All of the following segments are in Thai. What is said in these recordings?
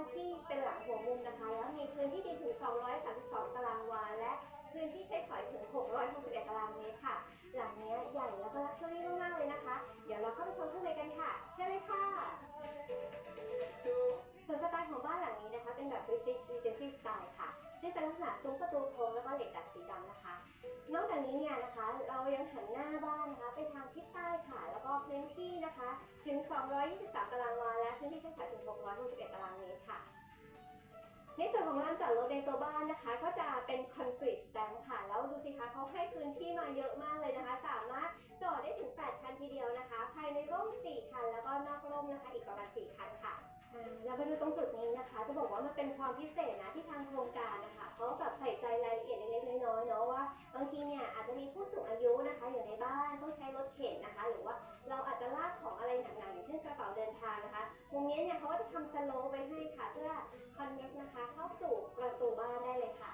านที่เป็นหลังหัวมุมนะคะ แล้วมีพื้นที่ดินถึง 232 ตารางวา และพื้นที่ใช้สอยถึง 661 ตารางเมตรค่ะ หลังนี้ใหญ่แล้วก็ลักชัวรี่มากๆเลยนะคะ เดี๋ยวเราเข้าไปชมข้างในกันค่ะเชิญเลยค่ะส่วนสไตล์ของบ้านหลังนี้นะคะ เป็นแบบ British Regency Style ค่ะซึ่งเป็นลักษณะซุ้มประตูโค้งแล้วก็เหล็กดัดสีดำนะคะ นอกจากนี้เนี่ยนะคะ เรายัง 223 ตารางวาและพื้นที่ใช้สอยถึง 661 ตารางเมตรค่ะ ในส่วนของลานจอดรถในตัวบ้านนะคะ ก็จะเป็นคอนกรีตสแตมค่ะ แล้วดูสิคะเขาให้พื้นที่มาเยอะมากเลยนะคะ สามารถจอดได้ถึง 8 คันทีเดียวนะคะ ภายในร่ม 4 คัน แล้วก็นอกร่มนะคะ อีกประมาณ 4 คันค่ะ เรามาดูตรงจุดนี้นะคะ จะบอกว่ามันเป็นความพิเศษนะที่ทางโครงการนะคะเขาแบบใส่ใจรายละเอียดเล็กๆน้อยๆเนาะว่าบางทีเนี่ยอาจจะมีผู้สูงอายุนะคะ อยู่ในบ้านต้องใช้รถเข็นนะคะ หรือว่าเราอาจจะลากของอะไรหนักๆอย่างเช่นกระเป๋าเดินทางนะคะตรงนี้เนี่ยเขาก็จะทำสโลว์ไว้ให้ค่ะ เพื่อคอนเนคนะคะ เข้าสู่ประตูบ้านได้เลยค่ะ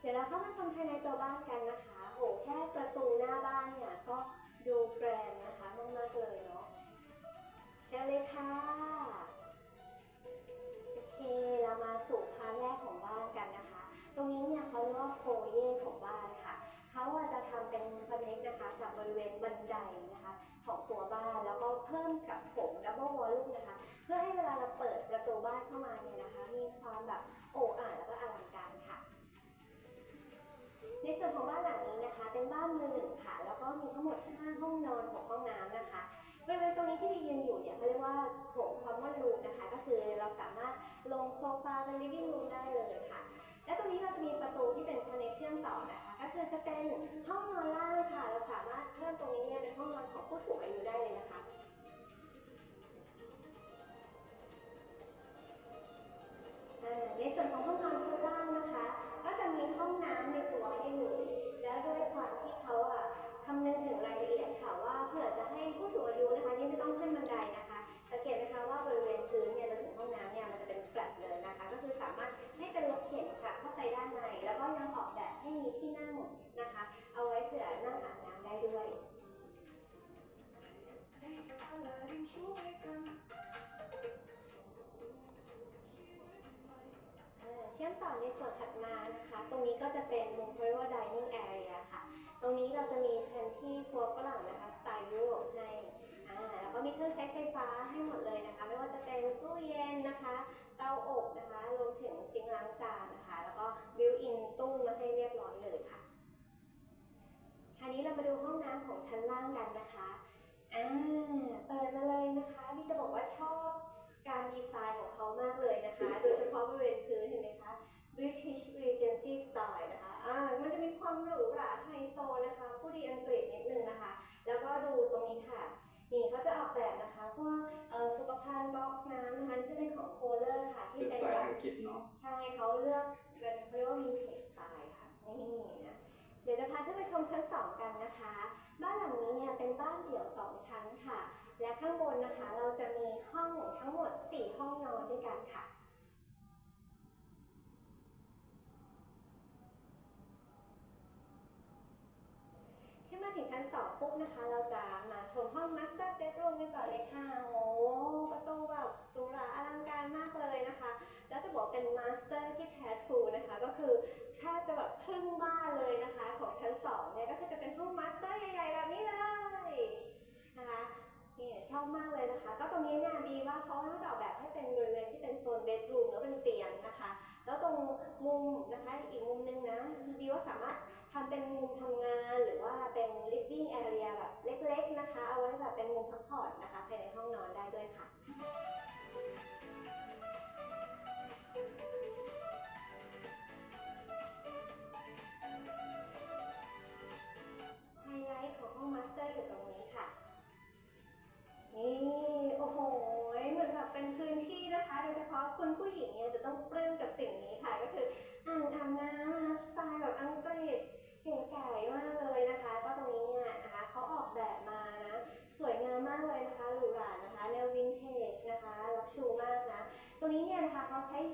เดี๋ยวเราเข้ามาชมภายในตัวบ้านกันนะคะโอ้แค่ประตูหน้าบ้านเนี่ยก็ดูแบรนนะคะมากๆเลยเนาะ ชิญเลยค่ะ โอเค เรามาสู่พาร์ทแรกของบ้านกันนะคะ ตรงนี้เนี่ยเขาเรียกว่าโฟเย่ของบ้านค่ะ เขาอาจจะทำเป็นคอนเนคนะคะกับบริเวณบันไดนะคะ ของตัวบ้านแล้วก็เพิ่มกับผมดับเบิลวอลลุ่มนะคะ เพื่อให้เวลาเราเปิดประตูบ้านเข้ามาเนี่ยนะคะ มีความแบบโอ้อ่านแล้วก็อลังการค่ะในส่วนของบ้านหลังนี้นะคะ เป็นบ้านมือหนึ่งค่ะ แล้วก็มีทั้งหมด 5 ห้องนอน 6 ห้องน้ำนะคะ บริเวณตรงนี้ที่ดียืนอยู่เนี่ยเขาเรียกว่าโถงคอมมอนรูมนะคะ ก็คือเราสามารถลงโซฟาเป็นลิฟวิ่งรูมได้เลยค่ะ และตรงนี้เราจะมีประตูที่เป็นคอนเนคชั่นต่อนะคะ ก็คือจะเป็นห้องนอนล่างค่ะ เราสามารถเพิ่มตรงนี้เนี่ยเป็นห้องนอนของผู้สูงอายุได้เลยนะคะในส่วนของห้องนอนชั้นล่างนะคะ ก็จะมีห้องน้ำในตัวให้อยู่แล้วด้วยความที่เขาอะ คำนึงถึงรายละเอียดค่ะว่าเผื่อจะให้ผู้สูงอายุนะคะที่ไม่ต้องขึ้นบันไดนะคะ ให้อ่าแล้วก็มีเครื่องใช้ไฟฟ้าให้หมดเลยนะคะ ไม่ว่าจะเป็นตู้เย็นนะคะ เตาอบนะคะรวมถึงซิงค์ล้างจานนะคะ แล้วก็บิวอินตู้มาให้เรียบร้อยเลยค่ะคราวนี้เรามาดูห้องน้ำของชั้นล่างกันนะคะอ่าเปิดมาเลยนะคะพี่จะบอกว่าชอบการดีไซน์ของเขามากเลยนะคะ โดยเฉพาะบริเวณพื้นเห็นไหมคะ British Regency Style นะคะ อ่า มันจะมีความหรูหราไฮโซนะคะ ผู้ดีอังกฤษนิดนึง ค่ะที่เป็นเป็นสไตล์แบบอังกฤษเนาะใช่เขาเลือกเป็นเขาเรียกว่าวินเทจสไตล์ค่ะนี่นะเดี๋ยวจะพาขึ้นไปชมชั้น2กันนะคะ บ้านหลังนี้เนี่ยเป็นบ้านเดี่ยว2ชั้นค่ะ และข้างบนนะคะ เราจะมีห้องทั้งหมด4ห้องนอนด้วยกันค่ะ ขึ้นมาถึงชั้น2ปุ๊บนะคะ เราจะมาชมห้อง Master Bedroom กันก่อนเลยค่ะโอ้ แล้วจะบอกเป็น Master ที่แท้ทรูนะคะ ก็คือแทบจะแบบครึ่งบ้านเลยนะคะ ของชั้น2เนี่ยก็คือจะเป็นห้อง Master ใหญ่ๆแบบนี้เลยนะคะนี่ชอบมากเลยนะคะ ก็ตรงนี้เนี่ยดีว่าเขาให้ออกแบบให้เป็นบริเวณที่เป็นโซนเบดรูมแล้วเป็นเตียงนะคะ แล้วตรงมุมนะคะอีกมุมนึงนะดีว่าสามารถทำเป็นมุมทำงานหรือว่าเป็น living area แบบเล็กๆนะคะ เอาไว้แบบเป็นมุมพักผ่อนนะคะภายในห้องนอนได้ด้วยค่ะ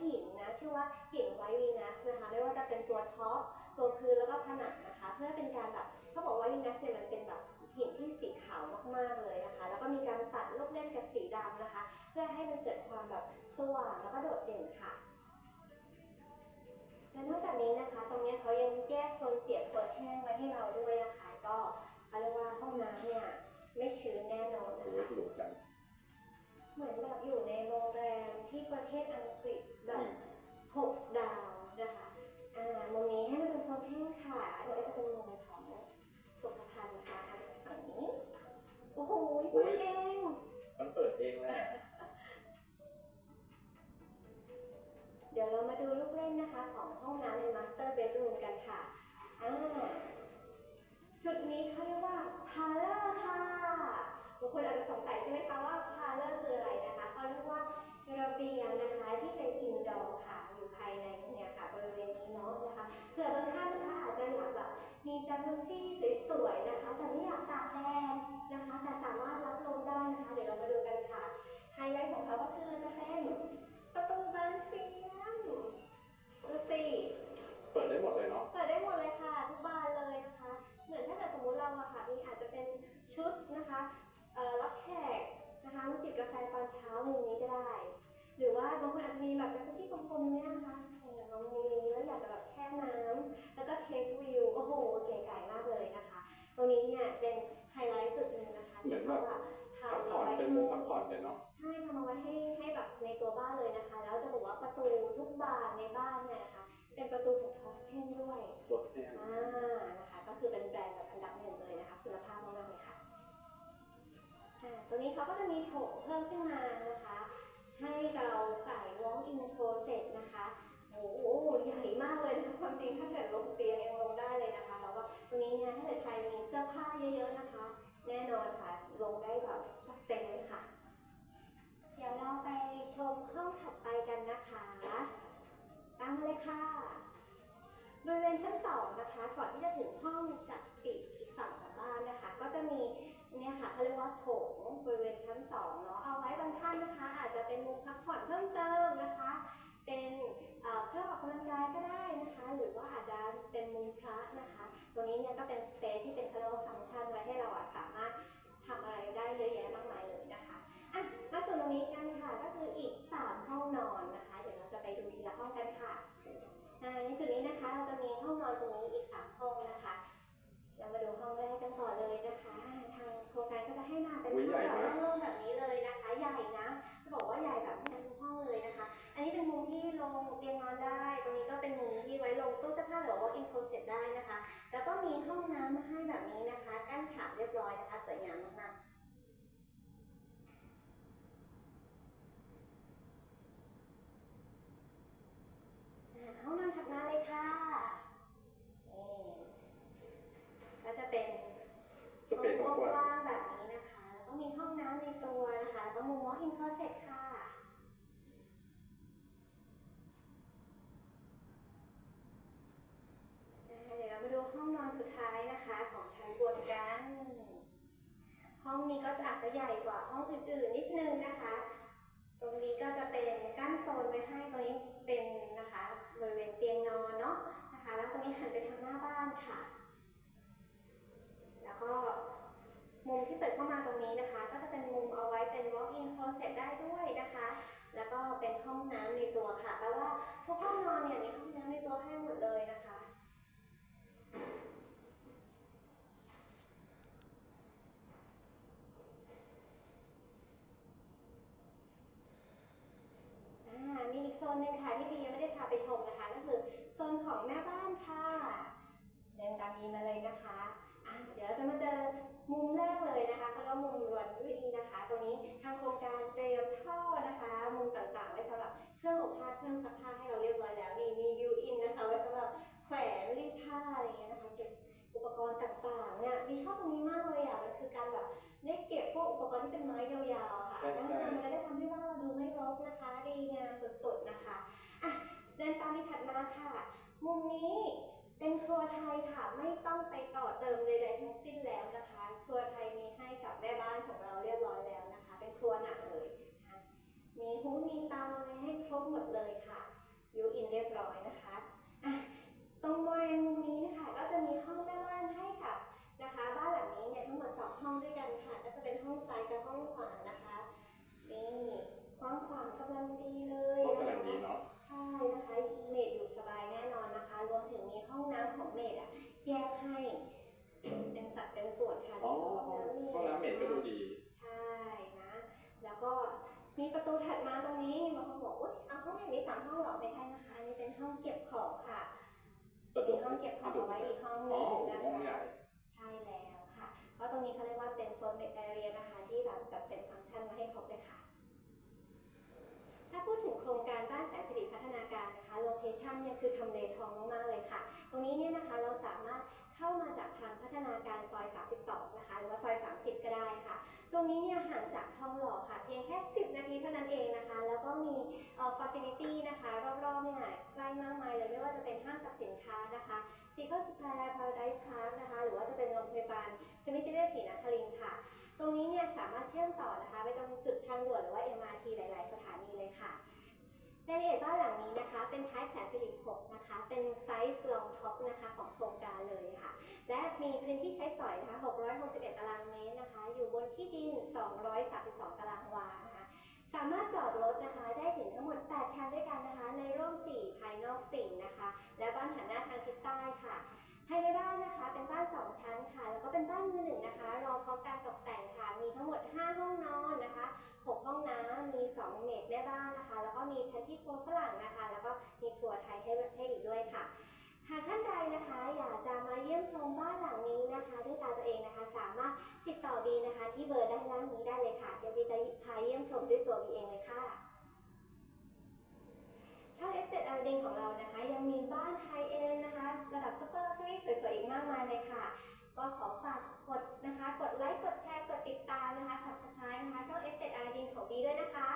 หินนะชื่อว่าหินไววีนัสนะคะไม่ว่าจะเป็นตัวท็อปตัวคือแล้วก็ผนังนะคะ เพื่อเป็นการแบบเขาบอกว่าวีนัสเนี่ยมันเป็นแบบหินที่สีขาวมากๆเลยนะคะ แล้วก็มีการตัดลูกเล่นกับสีดำนะคะ เพื่อให้มันเกิดความแบบสว่างแล้วก็โดดเด่นค่ะและนอกจากนี้นะคะ ตรงนี้เขายังแยกโซนเปียกโซนแห้งไว้ให้เราด้วยนะคะ ก็เรียกว่าห้องน้ำเนี่ยไม่ชื้นแน่นอนนะคะ เหมือนแบบอยู่ในโรงแรมที่ประเทศอังกฤษแบอืบมหกดาวนะคะอ่ามุมนี้ให้มันเป็นโซนแห้งค่ะเดี๋ยวจะเป็นมุมของสุขภัณฑ์ค่ะอะฝั่งนี้ โอ้โหเปิดเอง มันเปิดเองแหละเดี๋ยวเรามาดูลูกเล่นนะคะของห้องน้ำใน Master Bedroom กันค่ะอ่าจุดนี้เขาเรียกว่า Parlor ค่ะ บางคนอาจจะสงสัยใช่ไหมคะว่า Parlor คืออะไรนะคะเขาเรียกว่าระเบียงนะคะที่เป็น indoor ค่ะอยู่ภายในเนี่ยค่ะบริเวณนี้เนาะนะคะเผื่อบางท่านนะคะอาจจะอยากแบบมีจักรุซี่สวยๆนะคะแต่ไม่อยากตากแดดนะคะ แต่สามารถรับลมได้นะคะ เดี๋ยวเรามาดูกันค่ะไฮไลท์ของเขาก็คือจะเป็นประตูบานเฟียมดูสิเปิดได้หมดเลยเนาะเปิดได้หมดเลยค่ะทุกบานเลยนะคะ เหมือนถ้าเกิดสมมติเราอะค่ะมีอาจจะเป็นชุดนะคะเอ่อ รับแขกนะคะมาจิบกาแฟตอนเช้ามุมนี้ก็ได้ หรือว่าบางคนอาจจะมีแบบจักรุซี่กลมๆเนี่ยนะคะเออเรามีแล้วอยากจะแบบแช่น้ำแล้วก็เทควิว โอ้โห เก๋ไก่มากเลยนะคะ ตรงนี้เนี่ยเป็นไฮไลท์จุดหนึ่งนะคะที่เขาอะพักทำผ่อเอานไว้เป็นให้มุมพักผ่อนเลยเนาะใช่ทำเอาไว้ให้ให้แบบในตัวบ้านเลยนะคะ แล้วจะบอกว่าประตูทุกบานในบ้านเนี่ยนะคะเป็นประตูของทอสเทนด้วยรถแห้งอ่านะคะ ก็คือเป็นแบรนด์แบบอันดับหนึ่งเลยนะคะคุณภาพมากๆเลยค่ะอ่า ตัวนี้เขาก็จะมีโถเพิ่มขึ้นมานะคะ ให้เราใส่ walk in closet นะคะโอ้โหใหญ่มากเลยนะความจริงถ้าเกิดลงเตียงยังลงได้เลยนะคะแล้วก็ตรงนี้นี่ยถ้าเกิดใครมีเสื้อผ้าเยอะๆนะคะ แน่นอนค่ะ ลงได้แบบจัดเต็มเลยค่ะ เดี๋ยวเราไปชมห้องถัดไปกันนะคะตามมาเลยค่ะบริเวณชั้นสองนะคะ ก่อนที่จะถึงห้องจัดปี เนี่ยค่ะเขาเรียกว่าโถงบริเวณชั้นสองเนาะเอาไว้บางท่านนะคะ อาจจะเป็นมุมพักผ่อนเพิ่มเติมนะคะ เป็นเครื่องออกกำลังกายก็ได้นะคะ หรือว่าอาจจะเป็นมุมพระนะคะ ตรงนี้เนี่ยก็เป็นสเปซที่เป็นเขารียกว่าฟังก์ชันไว้ให้เราอะสามารถทำอะไรได้เยอะแยะมากมายเลยนะคะอะมาส่วนตรงนี้กันค่ะก็คืออีก 3 ห้องนอนนะคะ เดี๋ยวเราจะไปดูทีละห้องกันค่ะในจุดนี้นะคะเราจะมีห้องนอนตรงนี้อีก 3 ห้องนะคะ เรามาดูห้องแรกกันก่อนเลยนะคะ ทางโครงการก็จะให้มาเป็นห้องแบบโล่งๆแบบนี้เลยนะคะ ใหญ่นะจะบอกว่าใหญ่แบบนี้ทุกห้องเลยนะคะ อันนี้เป็นมุมที่ลงเตียงนอนได้ ตรงนี้ก็เป็นมุมที่ไว้ลงตู้เสื้อผ้าหรือว่า walk in closet ได้นะคะ แล้วก็มีห้องน้ำมาให้แบบนี้นะคะ กั้นฉากเรียบร้อยนะคะ สวยงามมากๆ อ่าห้องนอนถัดมาเลยค่ะนี่ก็จะเป็น สเปซก ห้อง ว้าง กว้างๆแบบนี้นะคะ แล้วก็มีห้องน้ำในตัวนะคะแล้วก็มุม walk in closet ค่ะอ่าเดี๋ยวเรามาดูห้องนอนสุดท้ายนะคะ ของชั้นบนกัน ห้องนี้ก็จะอาจจะใหญ่กว่าห้องอื่นๆนิดนึงนะคะ ตรงนี้ก็จะเป็นกั้นโซนไว้ให้ตรงนี้เป็นนะคะบริเวณเตียงนอนเนาะนะคะ แล้วตรงนี้หันไปทางหน้าบ้านค่ะ แล้วก็มุมที่เปิดเข้ามาตรงนี้นะคะ ก็จะเป็นมุมเอาไว้เป็น walk in closet ได้ด้วยนะคะ แล้วก็เป็นห้องน้ำในตัวค่ะแปลว่าทุกห้องนอนเนี่ยมีห้องน้ำในตัวให้หมดเลยนะคะ อ่ามีอีกโซนหนึ่งค่ะที่บียังไม่ได้พาไปชมนะคะก็คือโซนของแม่บ้านค่ะ เดินตามบีมาเลยนะคะอะเดี๋ยวเราจะมาเจอมุมแรกเลย นะคะก็แล้วมุมรวนรีนะคะตรงนี้ทางโครงการเตรียมท่อนะคะ มุมต่างๆ ไว้สำหรับเครื่องอบผ้าเครื่องซักผ้าให้เราเรียบร้อยแล้วนี่มีวิวอินนะคะไว้สำหรับแขวนรีดผ้าอะไรอย่างเงี้ยนะคะเก็บอุปกรณ์ต่างๆเนี่ยบีชอบตรงนี้มากเลยอะมันคือการแบบได้เก็บพวกอุปกรณ์ที่เป็นไม้ยาวๆอะค่ะแล้วมันก็ได้ทำให้บ้านเราดูไม่รกนะคะดีงามสุดๆนะคะอะเดินตามที่ถัดมาค่ะ มุมนี้ เป็นครัวไทยค่ะ ไม่ต้องไปต่อเติมใดๆทั้งสิ้นแล้วนะคะ ครัวไทยมีให้กับแม่บ้านของเราเรียบร้อยแล้วนะคะ เป็นครัวหนักเลยนะคะมีหูมีเตาอะไรให้ครบหมดเลยค่ะยูอินเรียบร้อยนะคะอะตรงบริเวณมุมนี้นะคะ ก็จะมีห้องแม่บ้านให้กับนะคะ บ้านหลังนี้เนี่ยทั้งหมดสองห้องด้วยกันค่ะ ก็จะเป็นห้องซ้ายกับห้องขวาตรงนี้บางคนบอกอุ้ย เอาห้องอย่างนี้สามห้องเหรอไม่ใช่นะคะอันนี้เป็นห้องเก็บของค่ะเปิดมีดูห้องเก็บของเอาไว้อีกห้องหอ๋นึองนะห้องใหคะญ่ใช่แล้วค่ะ เพราะตรงนี้เขาเรียกว่าเป็นโซนเบดแอเรียนะคะที่แบบจัดเต็มฟังก์ชันมาให้ครบเลยค่ะ ถ้าพูดถึงโครงการบ้านแสนสิริพัฒนาการนะคะโลเคชันเนี่ยคือทำเลทองมากๆเลยค่ะ ตรงนี้เนี่ยนะคะเราสามารถเข้ามาจากทางพัฒนาการซอย 32 นะคะ หรือว่าซอย 30 ก็ได้ค่ะ ตรงนี้เนี่ยห่างจากทองหล่อค่ะเพียงแค่ 10 นาทีเท่านั้นเองนะคะ แล้วก็มีฟอร์ติลิตี้นะคะ รอบๆเนี่ยใกล้มากมายเลยไม่ว่าจะเป็นห้างสรรพสินค้านะคะซีคอนสแควร์พาราไดซ์พาร์คนะคะ หรือว่าจะเป็นโรงพยาบาลสมิติเวชศรีนครินทร์ค่ะ ตรงนี้เนี่ยสามารถเชื่อมต่อนะคะ ไปตรงจุดทางด่วนหรือว่า MRT หลาย ๆ สถานีเลยค่ะ รายละเอียดบ้านหลังนี้นะคะ เป็นท้ายแสนสิริ6นะคะ เป็นไซส์ลองท็อปนะคะของโครงการเลยค่ะ และมีพื้นที่ใช้สอยนะคะ 661 ตารางเมตรนะคะ อยู่บนที่ดิน 232 ตารางวานะคะ สามารถจอดรถนะคะ ได้ถึงทั้งหมด 8 คันด้วยกันนะคะ ในร่ม 4 ภายนอก 4 นะคะ และบ้านหันหน้าทางทิศใต้ค่ะ ภายในบ้านนะคะเป็นบ้าน 2 ชั้นค่ะ แล้วก็เป็นบ้านมือหนึ่งนะคะรองพร้อมการตกแต่งค่ะ มีทั้งหมด 5 ห้องนอนนะคะ 6 ห้องน้ำมี 2 เมดแม่บ้านนะคะ แล้วก็มีแพนที่ครัวฝรั่งนะคะ แล้วก็มีครัวไทยให้ให้อีกด้วยค่ะ หากท่านใดนะคะอยากจะมาเยี่ยมชมบ้านหลังนี้นะคะ ด้วยตาตัวเองนะคะ สามารถติดต่อบีนะคะ ที่เบอร์ด้านล่างนี้ได้เลยค่ะ เดี๋ยวบีจะพาเยี่ยมชมด้วยตัวบีเองเลยค่ะ ช่องเอสเต a อาร์ดิงของเรานะคะ ยังมีบ้านไฮเอ็นนะคะ ระดับซุปเปอร์ลักชัวรี่สวยๆ อีกมากมายเลยค่ะ ก็ขอฝากกดนะคะ กดไลค์ กดแชร์ กดติดตามนะคะ subscribe นะคะ ช่องเอสเต a อาร์ดิงของบีด้วยนะคะ